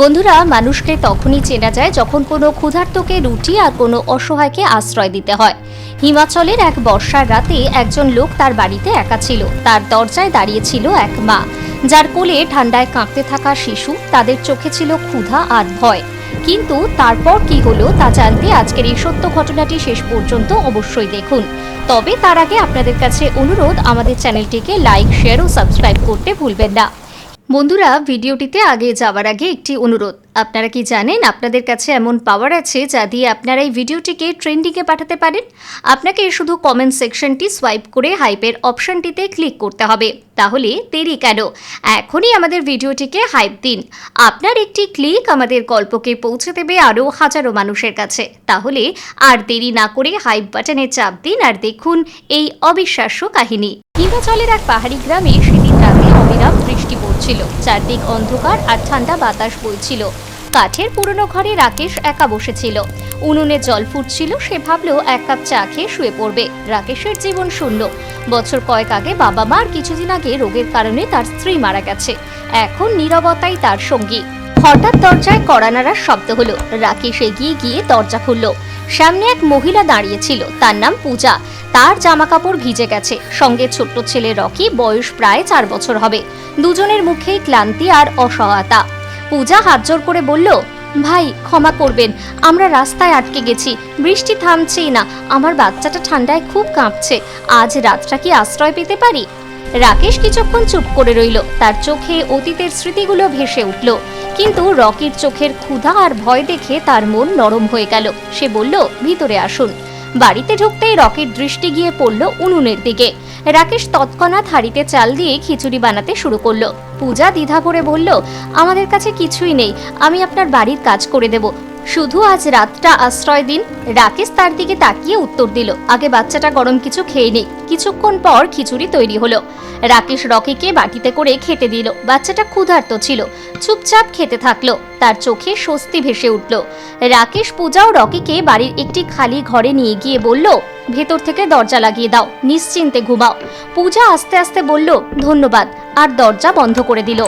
বন্ধুরা, মানুষকে তখনই চেনা যায় যখন কোনো ক্ষুধার্তকে রুটি আর কোনো অসহায়কে আশ্রয় দিতে হয়। হিমাচলের এক বর্ষার রাতে একজন লোক তার বাড়িতে একা ছিল। তার দরজায় দাঁড়িয়েছিল এক মা। যার কোলে ঠান্ডায় কাঁপতে থাকা শিশু, তাদের চোখে ছিল ক্ষুধা আর ভয়। কিন্তু তারপর কি হলো তা জানতে আজকের এই সত্য ঘটনাটি শেষ পর্যন্ত অবশ্যই দেখুন। তবে তার আগে আপনাদের কাছে অনুরোধ, আমাদের চ্যানেলটিকে লাইক, শেয়ার ও সাবস্ক্রাইব করতে ভুলবেন না। বন্ধুরা, ভিডিওটিতে আগে যাওয়ার আগে একটি অনুরোধ। আপনারা কি জানেন, আপনাদের কাছে এমন পাওয়ার আছে যা দিয়ে আপনারা এই ভিডিওটিকে ট্রেন্ডিংয়ে পাঠাতে পারেন? আপনাকে শুধু কমেন্ট সেকশনটি সোয়াইপ করে হাইপের অপশনটিতে ক্লিক করতে হবে। তাহলে দেরি কেন? এখনই আমাদের ভিডিওটিকে হাইপ দিন। আপনার একটি ক্লিক আমাদের গল্পকে পৌঁছে দেবে আরও হাজারো মানুষের কাছে। তাহলে আর দেরি না করে হাইপ বাটনে চাপ দিন আর দেখুন এই অবিশ্বাস্য কাহিনী। হিমাচলের এক পাহাড়ি গ্রামে সেদিন রাতে বৃষ্টি পড়ছিল। চারদিক অন্ধকার আর ঠান্ডা বাতাস বইছিল। কাঠের পুরনো ঘরে রাকেশ একা বসেছিল। উনুনে জল ফুটছিল, সে ভাবলো এক কাপ চা খেয়ে শুয়ে পড়বে। রাকেশের জীবন শূন্য। বছর কয়েক আগে বাবা মার কিছুদিন আগে রোগের কারণে তার স্ত্রী মারা গেছে। এখন নীরবতাই তার সঙ্গী। হঠাৎ দরজায় কড়া নাড়ার শব্দ হলো। রাকেশ এগিয়ে গিয়ে দরজা খুলল। সামনে এক মহিলা দাঁড়িয়েছিল তার নাম পূজা। তার জামা কাপড় ভিজে গেছে। সঙ্গে ছোট্ট ছেলে রকি, বয়স প্রায় চার বছর হবে। দুজনের মুখেই ক্লান্তি আর অসহায়তা। পূজা হাত জোর করে বলল, ভাই, ক্ষমা করবেন। আমরা রাস্তায় আটকে গেছি। বৃষ্টি থামছেই না। আমার বাচ্চাটা ঠান্ডায় খুব কাঁপছে। আজ রাতটা কি আশ্রয় পেতে পারি? রাকেশ কিছুক্ষণ চুপ করে রইল। তার চোখে অতীতের স্মৃতিগুলো ভেসে উঠল। কিন্তু রকির চোখের ক্ষুধা আর ভয় দেখে তার মন নরম হয়ে গেল। সে বলল, ভিতরে আসুন। বাড়িতে ঢুকতেই রকির দৃষ্টি গিয়ে পড়ল উনুনের দিকে। রাকেশ তৎক্ষণাৎ হাড়িতে চাল দিয়ে খিচুড়ি বানাতে শুরু করল। পূজা দ্বিধা ভরে বলল, আমাদের কাছে কিছুই নেই। আমি আপনার বাড়ির কাজ করে দেব। শুধু আজ রাতটা আশ্রয় দিন। রাকেশ তার দিকে তাকিয়ে উত্তর দিল, আগে বাচ্চাটা গরম কিছু খেয়ে নেই। কিছুক্ষণ পর খিচুড়ি তৈরি হলো। রাকেশ রকিকে বাটিতে করে খেতে দিল। বাচ্চাটা ক্ষুধার্ত ছিল, চুপচাপ খেতে থাকল। তার চোখে স্বস্তি ভেসে উঠল। রাকেশ পূজাও রকিকে বাড়ির একটি খালি ঘরে নিয়ে গিয়ে বলল, ভেতর থেকে দরজা লাগিয়ে দাও, নিশ্চিন্তে ঘুমাও। পূজা আস্তে আস্তে বলল, ধন্যবাদ। আর দরজা বন্ধ করে দিল।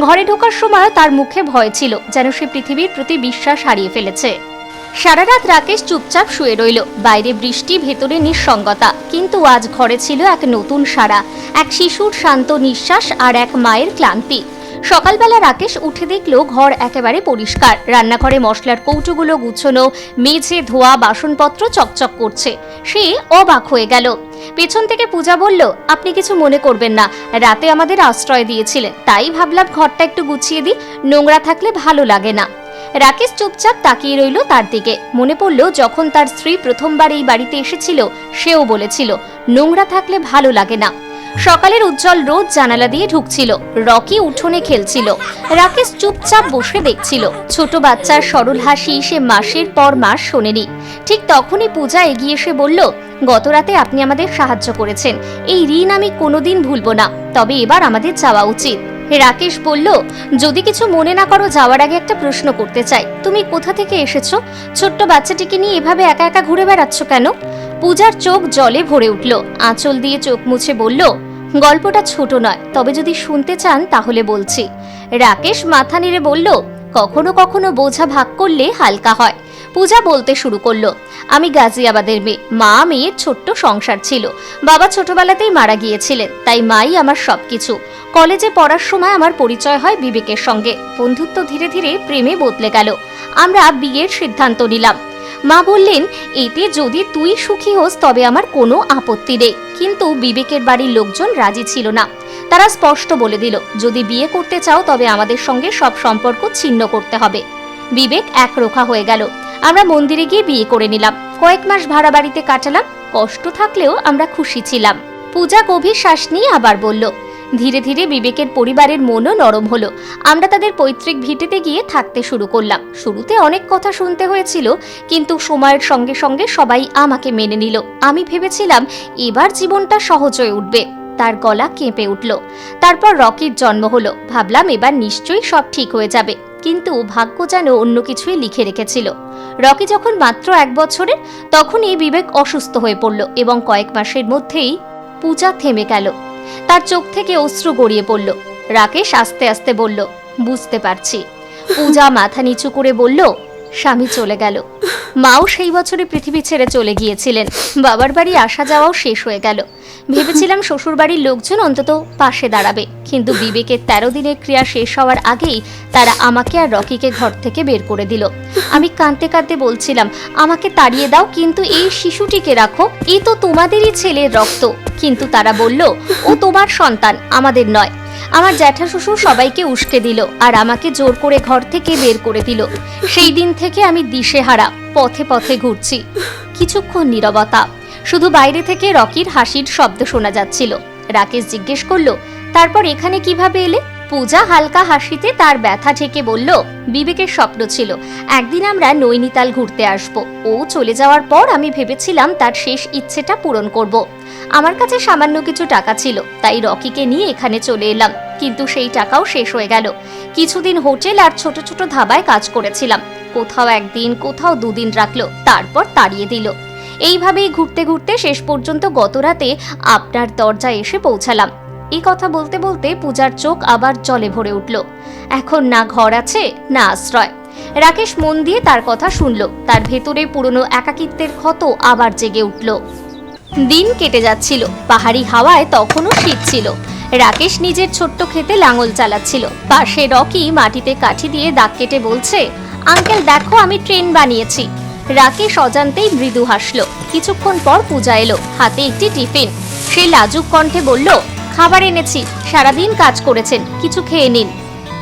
ঘরে ঢোকার সময় তার মুখে ভয় ছিল, যেন সে পৃথিবীর প্রতি বিশ্বাস হারিয়ে ফেলেছে। সারা রাত রাকেশ চুপচাপ শুয়ে রইল, বাইরে বৃষ্টি, ভেতরে নিঃসঙ্গতা। কিন্তু আজ ঘরে ছিল এক নতুন সারা, এক শিশুর শান্ত নিঃশ্বাস আর এক মায়ের ক্লান্তি। সকালবেলা রাকেশ উঠে দেখল ঘর একেবারে পরিষ্কার। রান্নাঘরে মশলার কৌটোগুলো গুছোনো, মেঝে ধোয়া, বাসনপত্র চকচক করছে। সে অবাক হয়ে গেল। পেছন থেকে পূজা বলল, আপনি কিছু মনে করবেন না। রাতে আমাদের আশ্রয় দিয়েছিলেন। তাই ভাবলাম ঘরটা একটু গুছিয়ে দিই। নোংরা থাকলে ভালো লাগে না। রাকেশ চুপচাপ তাকিয়ে রইল তার দিকে। মনে পড়ল, যখন তার স্ত্রী প্রথমবার এই বাড়িতে এসেছিল, সেও বলেছিল, নোংরা থাকলে ভালো লাগে না। সকালের উজ্জ্বল রোদ জানালা দিয়ে ঢুকছিল। রকি উঠোনে খেলছিল। রাকেশ চুপচাপ বসে দেখছিল। ছোট বাচ্চার সরল হাসি সে মাসের পর মাস শোনেনি। ঠিক তখনই পূজা এগিয়ে এসে বলল, গত রাতে আপনি আমাদের সাহায্য করেছেন। এই ঋণ আমি কোনোদিন ভুলবো না, তবে এবার আমাদের যাওয়া উচিত। রাকেশ বলল, যদি কিছু মনে না করো, যাওয়ার আগে একটা প্রশ্ন করতে চাই। তুমি কোথা থেকে এসেছ? ছোট্ট বাচ্চাটিকে নিয়ে এভাবে একা একা ঘুরে বেড়াচ্ছ কেন? পূজার চোখ জলে ভরে উঠল। আঁচল দিয়ে চোখ মুছে বলল, গল্পটা ছোট নয়, তবে যদি শুনতে চান তাহলে বলছি। রাকেশ মাথা নেড়ে বলল, কখনো কখনো বোঝা ভাগ করলে হালকা হয়। পূজা বলতে শুরু করল, আমি গাজিয়াবাদের মেয়ে, মা মেয়ের ছোট্ট সংসার ছিল। বাবা ছোটবেলাতেই মারা গিয়েছিলেন, তাই মাই আমার সবকিছু। কলেজে পড়ার সময় আমার পরিচয় হয় বিবেকের সঙ্গে। বন্ধুত্ব ধীরে ধীরে প্রেমে বদলে গেল। আমরা বিয়ের সিদ্ধান্ত নিলাম। মা বললেন, এতে যদি তুই সুখী হোস, তবে আমার কোনো আপত্তি নেই। কিন্তু বিবেকের বাড়ির লোকজন রাজি ছিল না। তারা স্পষ্ট বলে দিল, যদি বিয়ে করতে চাও, তবে আমাদের সঙ্গে সব সম্পর্ক ছিন্ন করতে হবে। বিবেক একরোখা হয়ে গেল। আমরা মন্দিরে গিয়ে বিয়ে করে নিলাম। কয়েক মাস ভাড়া বাড়িতে কাটালাম। কষ্ট থাকলেও আমরা খুশি ছিলাম। পূজা গভীর শ্বাস নিয়ে আবার বলল ধীরে ধীরে বিবেকের পরিবারের মনও নরম হলো। আমরা তাদের পৈতৃক ভিটেতে গিয়ে থাকতে শুরু করলাম। শুরুতে অনেক কথা শুনতে হয়েছিল, কিন্তু সময়ের সঙ্গে সঙ্গে সবাই আমাকে মেনে নিল। আমি ভেবেছিলাম, এবার জীবনটা সহজ হয়ে উঠবে। তার গলা কেঁপে উঠল। তারপর রকির জন্ম হলো। ভাবলাম এবার নিশ্চয়ই সব ঠিক হয়ে যাবে। কিন্তু ভাগ্য যেন অন্য কিছুই লিখে রেখেছিল। রকি যখন মাত্র এক বছরের, তখনই বিবেক অসুস্থ হয়ে পড়ল এবং কয়েক মাসের মধ্যেই পূজা থেমে গেল। তার চোখ থেকে অশ্রু গড়িয়ে পড়ল। রাকেশ আস্তে আস্তে বলল, বুঝতে পারছি। পূজা মাথা নিচু করে বলল স্বামী চলে গেল। মাও সেই বছরে পৃথিবী ছেড়ে চলে গিয়েছিলেন। বাবার বাড়ি আসা যাওয়াও শেষ হয়ে গেল। ভেবেছিলাম শ্বশুর বাড়ির লোকজন অন্তত পাশে দাঁড়াবে, কিন্তু বিবেকের তেরো দিনের ক্রিয়া শেষ হওয়ার আগেই তারা আমাকে আর রকিকে ঘর থেকে বের করে দিল। আমি কাঁদতে কাঁদতে বলছিলাম, আমাকে তাড়িয়ে দাও, কিন্তু এই শিশুটিকে রাখো। এই তো তোমাদেরই ছেলের রক্ত। কিন্তু তারা বলল, ও তোমার সন্তান, আমাদের নয়। আমার জ্যাঠা শ্বশুর সবাইকে উস্কে দিল আর আমাকে জোর করে ঘর থেকে বের করে দিল। সেই দিন থেকে আমি দিশেহারা, পথে পথে ঘুরছি। কিছুক্ষণ নীরবতা। শুধু বাইরে থেকে রকির হাসির শব্দ শোনা যাচ্ছিল। রাকেশ জিজ্ঞেস করল, তারপর এখানে কীভাবে এলে? পূজা হালকা হাসিতে তার ব্যথা ঠেকে বলল, বিবেকের স্বপ্ন ছিল, একদিন আমরা নৈনিতাল ঘুরতে আসব। ও চলে যাওয়ার পর আমি ভেবেছিলাম তার শেষ ইচ্ছেটা পূরণ করব। আমার কাছে সামান্য কিছু টাকা ছিল, তাই রকিকে নিয়ে এখানে চলে এলাম। কিন্তু সেই টাকাও শেষ হয়ে গেল। কিছুদিন হোটেল আর ছোট ছোট ধাবায় কাজ করেছিলাম। কোথাও একদিন, কোথাও দুদিন রাখল, তারপর তাড়িয়ে দিল। এইভাবেই ঘুরতে ঘুরতে শেষ পর্যন্ত গতরাতে আপনার দরজায় এসে পৌঁছালাম। এই কথা বলতে বলতে পূজার চোখ আবার জলে ভরে উঠল। এখন না ঘর আছে, না আশ্রয়। রাকেশ মন দিয়ে তার কথা শুনল। তার ভেতরে পুরনো একাকিত্বের ক্ষত আবার জেগে উঠল। দিন কেটে যাচ্ছিল। পাহাড়ি হাওয়ায় তখনও শীত ছিল। রাকেশ নিজের ছোট্ট খেতে লাঙল চালাচ্ছিল। পাশে রকি মাটিতে কাঠি দিয়ে দাগ কেটে বলছে, আঙ্কেল, দেখো আমি ট্রেন বানিয়েছি। রাকেশ অজান্তেই মৃদু হাসলো। কিছুক্ষণ পর পূজা এলো, হাতে একটি টিফিন। সে লাজুক কণ্ঠে বলল খাবার এনেছি। সারাদিন কাজ করেছেন, কিছু খেয়ে নিন।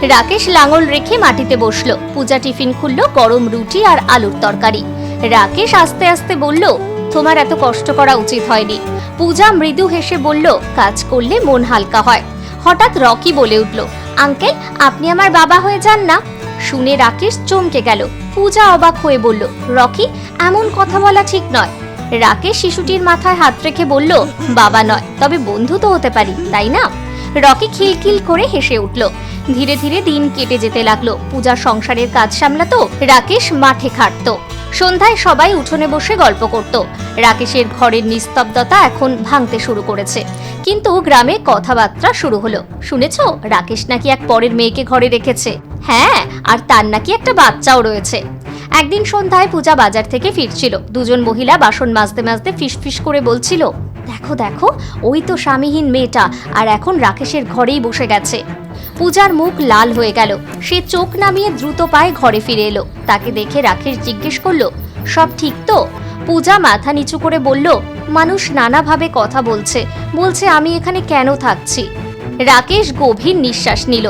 রাকেশ লাঙল রেখে মাটিতে বসল। পূজা টিফিন খুললো গরম রুটি আর আলুর তরকারি। রাকেশ আস্তে আস্তে বলল, তোমার এত কষ্ট করা উচিত হয়নি। পূজা মৃদু হেসে বলল, কাজ করলে মন হালকা হয়। হঠাৎ রকি বলে উঠল, আঙ্কেল, আপনি আমার বাবা হয়ে যান না? শুনে রাকেশ চমকে গেল। পূজা অবাক হয়ে বলল, রকি, এমন কথা বলা ঠিক নয়। রাকেশ শিশুটির মাথায় হাত রেখে বলল, বাবা নয়, তবে বন্ধু তো হতে পারি, তাই না? রকি খিলখিল করে হেসে উঠল। ধীরে ধীরে দিন কেটে যেতে লাগল। পূজা সংসারের কাজ সামলাতো, রাকেশ মাঠে খাটতো। সন্ধ্যায় সবাই উঠোনে বসে গল্প করত। রাকেশের ঘরের নিস্তব্ধতা এখন ভাঙতে শুরু করেছে। কিন্তু গ্রামে কথাবার্তা শুরু হলো। শুনেছো, রাকেশ নাকি এক পরের মেয়েকে ঘরে রেখেছে? হ্যাঁ আর তার নাকি একটা বাচ্চাও রয়েছে। একদিন সন্ধ্যায় পূজা বাজার থেকে ফিরছিল। দুজন মহিলা বাসন মাজতে মাজতে ফিসফিস করে বলছিল, দেখো দেখো, ওই তো স্বামীহীন মেয়েটা, আর এখন রাকেশের ঘরেই বসে গেছে। পূজার মুখ লাল হয়ে গেল। সে চোখ নামিয়ে দ্রুত পায়ে ঘরে ফিরে এলো। তাকে দেখে রাকেশ জিজ্ঞেস করল, সব ঠিক তো? পূজা মাথা নিচু করে বলল, মানুষ নানাভাবে কথা বলছে। বলছে, আমি এখানে কেন থাকছি? রাকেশ গভীর নিঃশ্বাস নিল।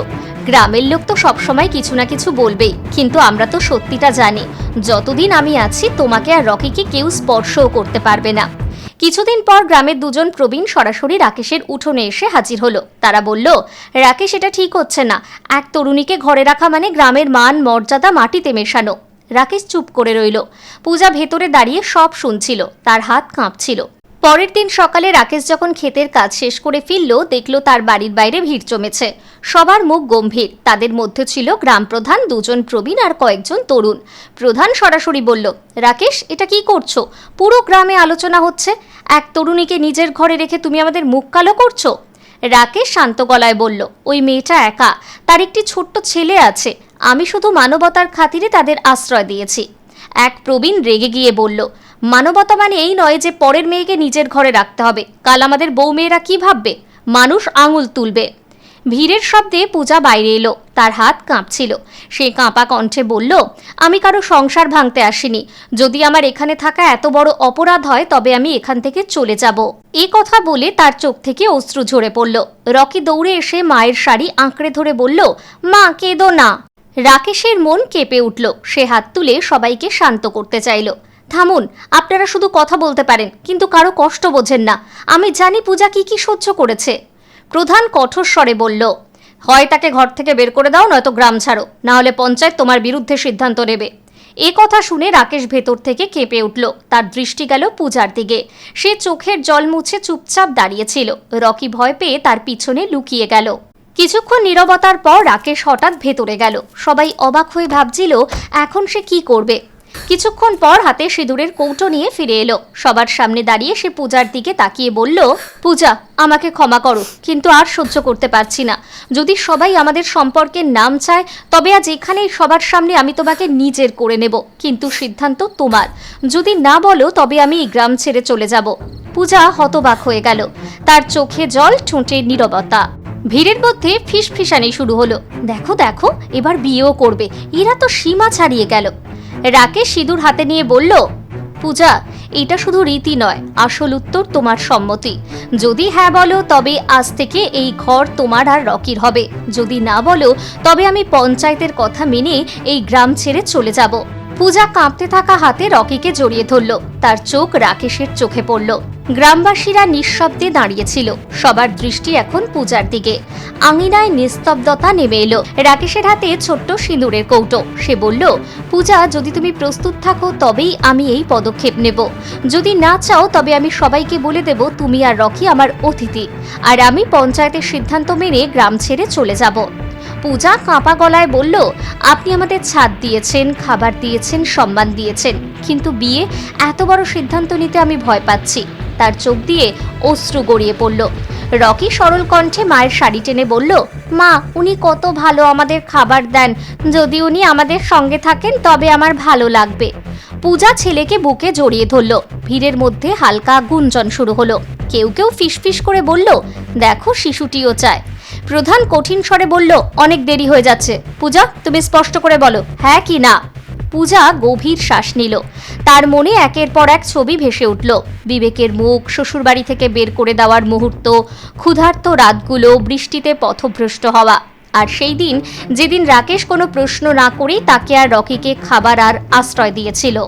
গ্রামের লোক তো সবসময় কিছু না কিছু বলবেই, কিন্তু আমরা তো সত্যিটা জানি। যতদিন আমি আছি, তোমাকে আর রকিকে কেউ স্পর্শও করতে পারবে না। কিছুদিন পর গ্রামের দুজন প্রবীণ সরাসরি রাকেশের উঠোনে এসে হাজির হলো। তারা বলল, রাকেশ, এটা ঠিক হচ্ছে না। এক তরুণীকে ঘরে রাখা মানে গ্রামের মান, মর্যাদা মাটিতে মেশানো। রাকেশ চুপ করে রইল। পূজা ভেতরে দাঁড়িয়ে সব শুনছিল। তার হাত কাঁপছিল। পরের দিন সকালে রাকেশ যখন ক্ষেতের কাজ শেষ করে ফিরল, দেখল তার বাড়ির বাইরে ভিড় জমেছে। সবার মুখ গম্ভীর। তাদের মধ্যে ছিল গ্রাম প্রধান, দুজন প্রবীণ আর কয়েকজন তরুণ। প্রধান সরাসরি বলল, রাকেশ, এটা কি করছ? পুরো গ্রামে আলোচনা হচ্ছে। এক তরুণীকে নিজের ঘরে রেখে তুমি আমাদের মুখ কালো করছ? রাকেশ শান্ত গলায় বলল, ওই মেয়েটা একা। তার একটি ছোট্ট ছেলে আছে। আমি শুধু মানবতার খাতিরে তাদের আশ্রয় দিয়েছি। এক প্রবীণ রেগে গিয়ে বলল মানবতা মানে এই নয় যে পরের মেয়েকে নিজের ঘরে রাখতে হবে। কাল আমাদের বউ মেয়েরা কি ভাববে? মানুষ আঙুল তুলবে। ভিড়ের শব্দে পূজা বাইরে এলো। তার হাত কাঁপছিল। সে কাঁপা কণ্ঠে বলল, আমি কারও সংসার ভাঙতে আসিনি। যদি আমার এখানে থাকা এত বড় অপরাধ হয়, তবে আমি এখান থেকে চলে যাব। এ কথা বলে তার চোখ থেকে অশ্রু ঝরে পড়ল। রকি দৌড়ে এসে মায়ের শাড়ি আঁকড়ে ধরে বলল, মা, কেঁদো না। রাকেশের মন কেঁপে উঠল। সে হাত তুলে সবাইকে শান্ত করতে চাইল। থামুন, আপনারা শুধু কথা বলতে পারেন, কিন্তু কারও কষ্ট বোঝেন না। আমি জানি পূজা কি কি সহ্য করেছে। প্রধান কঠোর স্বরে বলল, হয় তাকে ঘর থেকে বের করে দাও, নয়তো গ্রাম ছাড়ো। না হলে পঞ্চায়েত তোমার বিরুদ্ধে সিদ্ধান্ত নেবে। এ কথা শুনে রাকেশ ভেতর থেকে কেঁপে উঠল। তার দৃষ্টি গেল পূজার দিকে। সে চোখের জল মুছে চুপচাপ দাঁড়িয়েছিল। রকি ভয় পেয়ে তার পিছনে লুকিয়ে গেল। কিছুক্ষণ নীরবতার পর রাকেশ হঠাৎ ভেতরে গেল। সবাই অবাক হয়ে ভাবছিল, এখন সে কি করবে? কিছুক্ষণ পর হাতে সিঁদুরের কৌটো নিয়ে ফিরে এলো। সবার সামনে দাঁড়িয়ে সে পূজার দিকে তাকিয়ে বলল, পূজা, আমাকে ক্ষমা করো, কিন্তু আর সহ্য করতে পারছি না। যদি সবাই আমাদের সম্পর্কের নাম চায়, তবে আজ এখানেই সবার সামনে আমি তোমাকে নিজের করে নেব, কিন্তু সিদ্ধান্ত তোমার। যদি না বলো, তবে আমি এই গ্রাম ছেড়ে চলে যাব। পূজা হতবাক হয়ে গেল। তার চোখে জল, ঠোঁটে নীরবতা। ভিড়ের মধ্যে ফিসফিসানি শুরু হলো। দেখো দেখো, এবার বিয়েও করবে। এরা তো সীমা ছাড়িয়ে গেল। রাকেশ সিঁদুর হাতে নিয়ে বলল, পূজা, এটা শুধু রীতি নয়, আসল উত্তর তোমার সম্মতি। যদি হ্যাঁ বলো, তবে আজ থেকে এই ঘর তোমার আর রকির হবে। যদি না বলো, তবে আমি পঞ্চায়েতের কথা মেনে এই গ্রাম ছেড়ে চলে যাব। পূজা কাঁপতে থাকা হাতে রকিকে জড়িয়ে ধরল। তার চোখ রাকেশের চোখে পড়ল। গ্রামবাসীরা নিঃশব্দে দাঁড়িয়েছিল। সবার দৃষ্টি এখন পূজার দিকে। আঙিনায় নিস্তব্ধতা নেমে এলো। রাকেশের হাতে ছোট্ট সিঁদুরের কৌটো। সে বলল, পূজা, যদি তুমি প্রস্তুত থাকো, তবেই আমি এই পদক্ষেপ নেব। যদি না চাও, তবে আমি সবাইকে বলে দেব, তুমি আর রকি আমার অতিথি। আর আমি পঞ্চায়েতের সিদ্ধান্ত মেনে গ্রাম ছেড়ে চলে যাব। পূজা কাঁপা গলায় বলল, আপনি আমাদের ছাদ দিয়েছেন, খাবার দিয়েছেন, সম্মান দিয়েছেন। কিন্তু বিয়ে, এত বড় সিদ্ধান্ত নিতে আমি ভয় পাচ্ছি। তার চোখ দিয়ে অশ্রু গড়িয়ে পড়ল। রকি সরল কণ্ঠে মায়ের শাড়ি টেনে বলল, মা, উনি কত ভালো আমাদের খাবার দেন। যদি উনি আমাদের সঙ্গে থাকেন, তবে আমার ভালো লাগবে। পূজা ছেলেকে বুকে জড়িয়ে ধরল। ভিড়ের মধ্যে হালকা গুঞ্জন শুরু হলো। কেউ কেউ ফিসফিস করে বলল, দেখো, শিশুটিও চায়। প্রধান কঠিন স্বরে বলল, অনেক দেরি হয়ে যাচ্ছে। পূজা, তুমি স্পষ্ট করে বলো হ্যাঁ কি না? পূজা গভীর শ্বাস নিল। তার মনে একের পর এক ছবি ভেসে উঠল। বিবেকের মুখ শ্বশুরবাড়ি থেকে বের করে দেওয়ার মুহূর্ত, ক্ষুধার্ত রাতগুলো বৃষ্টিতে পথভ্রষ্ট হওয়া। আর সেই দিন যেদিন রাকেশ কোনো প্রশ্ন না করেই তাকে আর রকিকে খাবার আর আশ্রয় দিয়েছিল।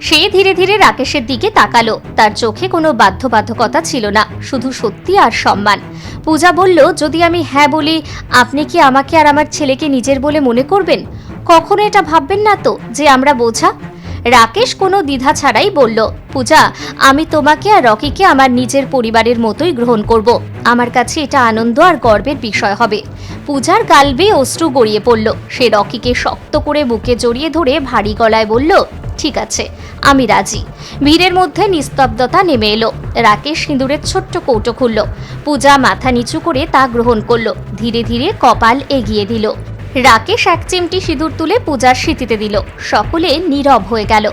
সে ধীরে ধীরে রাকেশের দিকে তাকালো। তার চোখে কোনো বাধ্যবাধকতা ছিল না, শুধু সত্যি আর সম্মান। পূজা বলল, যদি আমি হ্যাঁ বলি, আপনি কি আমাকে আর আমার ছেলেকে নিজের বলে মনে করবেন? কখনো এটা ভাববেন না তো যে আমরা বোঝা? রাকেশ কোনো দ্বিধা ছাড়াই বলল, পূজা, আমি তোমাকে আর রকিকে আমার নিজের পরিবারের মতোই গ্রহণ করব। আমার কাছে এটা আনন্দ আর গর্বের বিষয় হবে। পূজার গাল বেয়ে অশ্রু গড়িয়ে পড়ল। সে রকিকে শক্ত করে বুকে জড়িয়ে ধরে ভারী গলায় বলল, ঠিক আছে, আমি রাজি। ভিড়ের মধ্যে নিস্তব্ধতা নেমে এলো। রাকেশ সিঁদুরের ছোট্ট কৌটো খুলল। পূজা মাথা নিচু করে তা গ্রহণ করল। ধীরে ধীরে কপাল এগিয়ে দিল। রাকেশ এক চিমটি সিঁদুর তুলে পূজার স্মৃতিতে দিল। সকলে নীরব হয়ে গেল।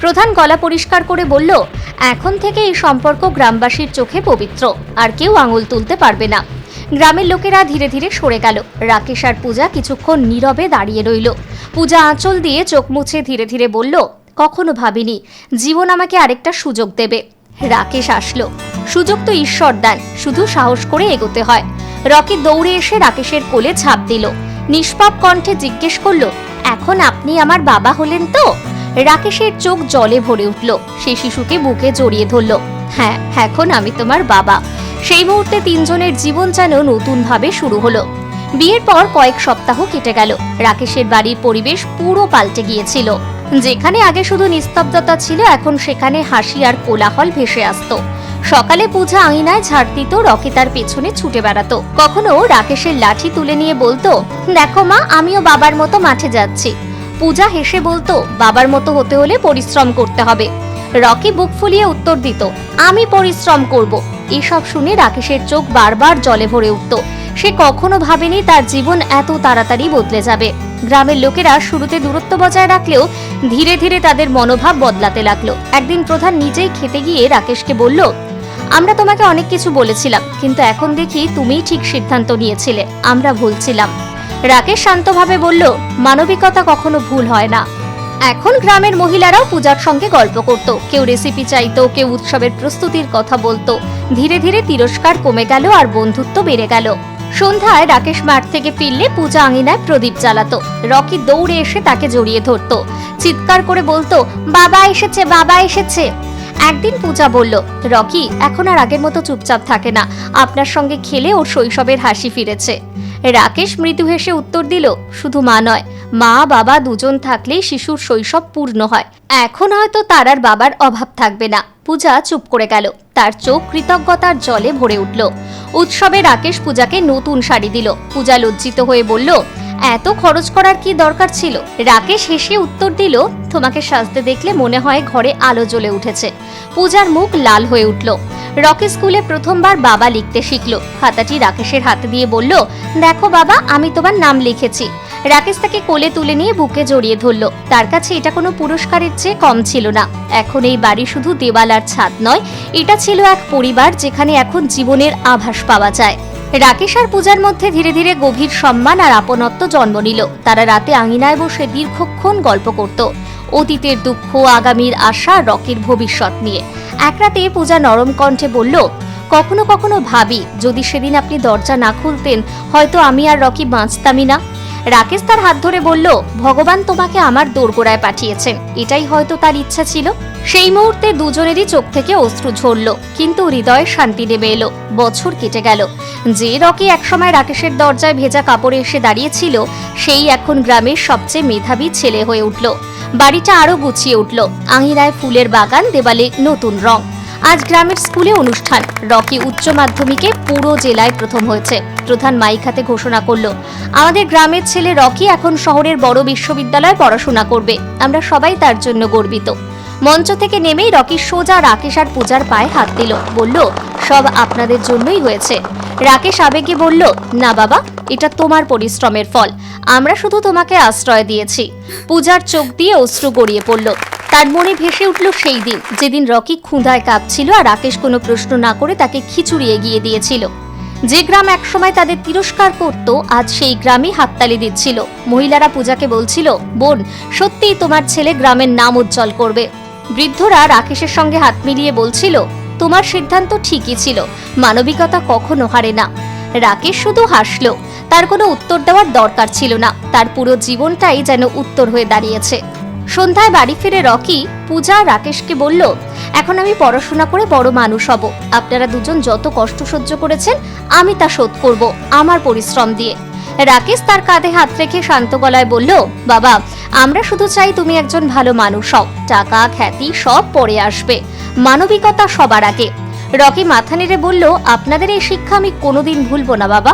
প্রধান গলা পরিষ্কার করে বলল, এখন থেকে এই সম্পর্ক গ্রামবাসীর চোখে পবিত্র, আর কেউ আঙুল তুলতে পারবে না। গ্রামের লোকেরা ধীরে ধীরে সরে গেল। রাকেশ আর পূজা কিছুক্ষণ নীরবে দাঁড়িয়ে রইল। পূজা আঁচল দিয়ে চোখ মুছে ধীরে ধীরে বলল, কখনো ভাবিনি, জীবন আমাকে আরেকটা সুযোগ দেবে। রাকেশ আসলো। সুযোগ তো ঈশ্বর দেন, শুধু সাহস করে এগোতে হয়। রকি দৌড়ে এসে রাকেশের কোলে ঝাঁপ দিল। নিষ্পাপ কণ্ঠে জিজ্ঞেস করল, এখন আপনি আমার বাবা হলেন তো? রাকেশের চোখ জলে ভরে উঠল। সে শিশুকে বুকে জড়িয়ে ধরল হ্যাঁ এখন আমি তোমার বাবা। সেই মুহূর্তে তিনজনের জীবন যেন নতুনভাবে শুরু হলো। বিয়ের পর কয়েক সপ্তাহ কেটে গেল। রাকেশের বাড়ির পরিবেশ পুরো পাল্টে গিয়েছিল। যেখানে আগে শুধু নিস্তব্ধতা ছিল, এখন সেখানে হাসি আর কোলাহল ভেসে আসতো। সকালে পূজা আঙিনায় ঝাড় দিত, রকি তার পেছনে ছুটে বেড়াতো। কখনো রাকেশের লাঠি তুলে নিয়ে বলতো, দেখো মা, আমিও বাবার মতো মাঠে যাচ্ছি। পূজা হেসে বলতো, বাবার মতো হতে হলে পরিশ্রম করতে হবে। রকি বুক ফুলিয়ে উত্তর দিত, আমি পরিশ্রম করব। এসব শুনে রাকেশের চোখ বারবার জলে ভরে উঠত। সে কখনো ভাবেনি তার জীবন এত তাড়াতাড়ি বদলে যাবে। গ্রামের লোকেরা শুরুতে দূরত্ব বজায় রাখলেও ধীরে ধীরে তাদের মনোভাব বদলাতে লাগল। একদিন প্রধান নিজেই খেতে গিয়ে রাকেশকে বলল আমরা তোমাকে অনেক কিছু বলেছিলাম, কিন্তু এখন দেখি তুমিই ঠিক সিদ্ধান্ত নিয়েছিলে, আমরা ভুলছিলাম। রাকেশ শান্তভাবে বলল, মানবিকতা কখনো ভুল হয় না। এখন গ্রামের মহিলারাও পূজার সঙ্গে গল্প করত, কেউ রেসিপি চাইতো, কেউ উৎসবের প্রস্তুতির কথা বলতো। ধীরে ধীরে তিরস্কার কমে গেল আর বন্ধুত্ব বেড়ে গেল। সন্ধ্যায় রাকেশ মাঠ থেকে ফিরলে পূজা আঙিনায় প্রদীপ জ্বালাতো। রকি দৌড়ে এসে তাকে জড়িয়ে ধরত। চিৎকার করে বলতো, বাবা এসেছে বাবা এসেছে। একদিন পূজা বলল, রকি, এখন আর আগের মতো চুপচাপ থাকে না। আপনার সঙ্গে খেলে ওর শৈশবের হাসি ফিরেছে। রাকেশ মৃদু হেসে উত্তর দিল, শুধু মা নয়, মা, বাবা দুজন থাকলেই শিশুর শৈশব পূর্ণ হয়। এখন হয়তো তার আর বাবার অভাব থাকবে না। পূজা চুপ করে গেল। তার চোখ কৃতজ্ঞতার জলে ভরে উঠল। উৎসবে রাকেশ পূজাকে নতুন শাড়ি দিল। পূজা লজ্জিত হয়ে বলল এত খরচ করার কি দরকার ছিল? রাকেশ হেসে উত্তর দিল, তোমাকে সাজতে দেখলে মনে হয় ঘরে আলো জ্বলে উঠেছে। পূজার মুখ লাল হয়ে উঠল। রকি স্কুলে প্রথমবার বাবা লিখতে শিখলো। খাতাটি রাকেশের হাতে দিয়ে বলল, দেখো বাবা, আমি তোমার নাম লিখেছি। রাকেশ তাকে কোলে তুলে নিয়ে বুকে জড়িয়ে ধরল। তার কাছে এটা কোনো পুরস্কারের চেয়ে কম ছিল না। এখন এই বাড়ি শুধু দেওয়াল আর ছাদ নয়, এটা ছিল এক পরিবার যেখানে এখন জীবনের আভাস পাওয়া যায়। রাকেশ আর পূজার মধ্যে ধীরে ধীরে গভীর সম্মান আর আপনত্ব জন্ম নিল। তারা রাতে আঙিনায় বসে দীর্ঘক্ষণ গল্প করত। অতীতের দুঃখ, আগামীর আশা, রকির ভবিষ্যৎ নিয়ে। এক রাতে পূজা নরম কণ্ঠে বলল, কখনো কখনো ভাবি, যদি সেদিন আপনি দরজা না খুলতেন, হয়তো আমি আর রকি বাঁচতামই না। রাকেশ তার হাত ধরে বলল, ভগবান তোমাকে আমার দোরগোড়ায় পাঠিয়েছেন এটাই হয়তো তার ইচ্ছা ছিল। সেই মুহূর্তে দুজনেরই চোখ থেকে অশ্রু ঝরল, কিন্তু হৃদয়ে শান্তি নেমে এলো। বছর কেটে গেল। যে রকি একসময় রাকেশের দরজায় ভেজা কাপড়ে এসে দাঁড়িয়েছিল, সেই এখন গ্রামের সবচেয়ে মেধাবী ছেলে হয়ে উঠল। বাড়িটা আরও গুছিয়ে উঠল। আঙিনায় ফুলের বাগান, দেওয়ালে নতুন রং। আজ গ্রামের স্কুলে অনুষ্ঠান। রকি উচ্চ মাধ্যমিকে পুরো জেলায় প্রথম হয়েছে। প্রধান মাইক হাতে ঘোষণা করল, আমাদের গ্রামের ছেলে রকি এখন শহরের বড় বিশ্ববিদ্যালয়ে পড়াশোনা করবে। আমরা সবাই তার জন্য গর্বিত। মঞ্চ থেকে নেমেই রকি সোজা রাকেশ আর পূজার পায়ে হাত দিল। বলল, সব আপনাদের জন্যই হয়েছে। রাকেশ আবেগে বলল, না বাবা, এটা তোমার পরিশ্রমের ফল। আমরা শুধু তোমাকে আশ্রয় দিয়েছি। পূজার চোখ দিয়ে অশ্রু গড়িয়ে পড়ল। তার মনে ভেসে উঠল সেই দিন। যেদিন রকি ক্ষুধায় কাঁপছিল আর রাকেশ কোনো প্রশ্ন না করে তাকে খিচুড়ি এগিয়ে দিয়েছিল। যে গ্রাম একসময় তাদের তিরস্কার করত, আজ সেই গ্রামই হাততালি দিচ্ছিল। মহিলারা পূজাকে বলছিল, বোন, সত্যিই তোমার ছেলে গ্রামের নাম উজ্জ্বল করবে। বৃদ্ধরা রাকেশের সঙ্গে হাত মিলিয়ে বলছিল, তোমার সিদ্ধান্ত ঠিকই ছিল, মানবিকতা কখনো হারে না। রাকেশ শুধু হাসলো, তার কোনো উত্তর দেওয়ার দরকার ছিল না, তার পুরো জীবনটাই যেন উত্তর হয়ে দাঁড়িয়েছে। সন্ধ্যায় বাড়ি ফিরে রকি, পূজা রাকেশকে বলল, এখন আমি পড়াশোনা করে বড় মানুষ হব। আপনারা দুজন যত কষ্ট সহ্য করেছেন, আমি তা শোধ করব আমার পরিশ্রম দিয়ে। রাকেশ তার কাঁধে হাত রেখে শান্ত গলায় বলল, বাবা, আমরা শুধু চাই তুমি একজন ভালো মানুষ হও। টাকা, খ্যাতি সব পরে আসবে। মানবিকতা সবার আগে। রকি মাথা নেড়ে বলল, আপনাদের এই শিক্ষা আমি কোনোদিন ভুলবো না, বাবা।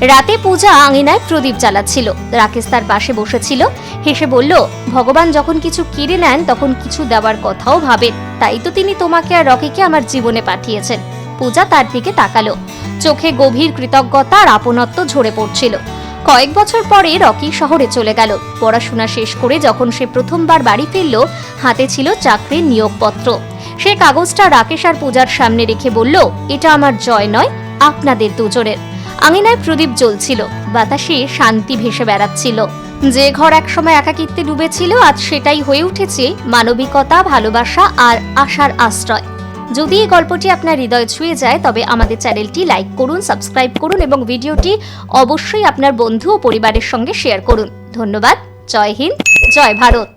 রাতে পূজা আঙিনায় প্রদীপ জ্বালাচ্ছিল। রাকেশ তার পাশে বসেছিল। হেসে বলল, ভগবান যখন কিছু কেড়ে নেন, তখন কিছু দেওয়ার কথাও ভাবেন। তাই তো তিনি তোমাকে আর রকিকে আমার জীবনে পাঠিয়েছেন। পূজা তার দিকে তাকালো। চোখে গভীর কৃতজ্ঞতা আর আপনত্ব ঝরে পড়ছিল। কয়েক বছর পরে রকি শহরে চলে গেল। পড়াশোনা শেষ করে যখন সে প্রথমবার বাড়ি ফিরল, হাতে ছিল চাকরির নিয়োগপত্র। সে কাগজটা রাকেশ আর পূজার সামনে রেখে বলল, এটা আমার জয় নয়, আপনাদের দুজনের। আঙিনায় প্রদীপ জ্বলছিল, বাতাসে শান্তি ভেসে বেড়াচ্ছিল। যে ঘর একসময় একাকিত্বে ডুবেছিল, আজ সেটাই হয়ে উঠেছে মানবিকতা, ভালোবাসা আর আশার আশ্রয়। যদি এই গল্পটি আপনার হৃদয় ছুঁয়ে যায়, তবে আমাদের চ্যানেলটি লাইক করুন, সাবস্ক্রাইব করুন এবং ভিডিওটি অবশ্যই আপনার বন্ধু ও পরিবারের সঙ্গে শেয়ার করুন। ধন্যবাদ, জয় হিন্দ, জয় ভারত।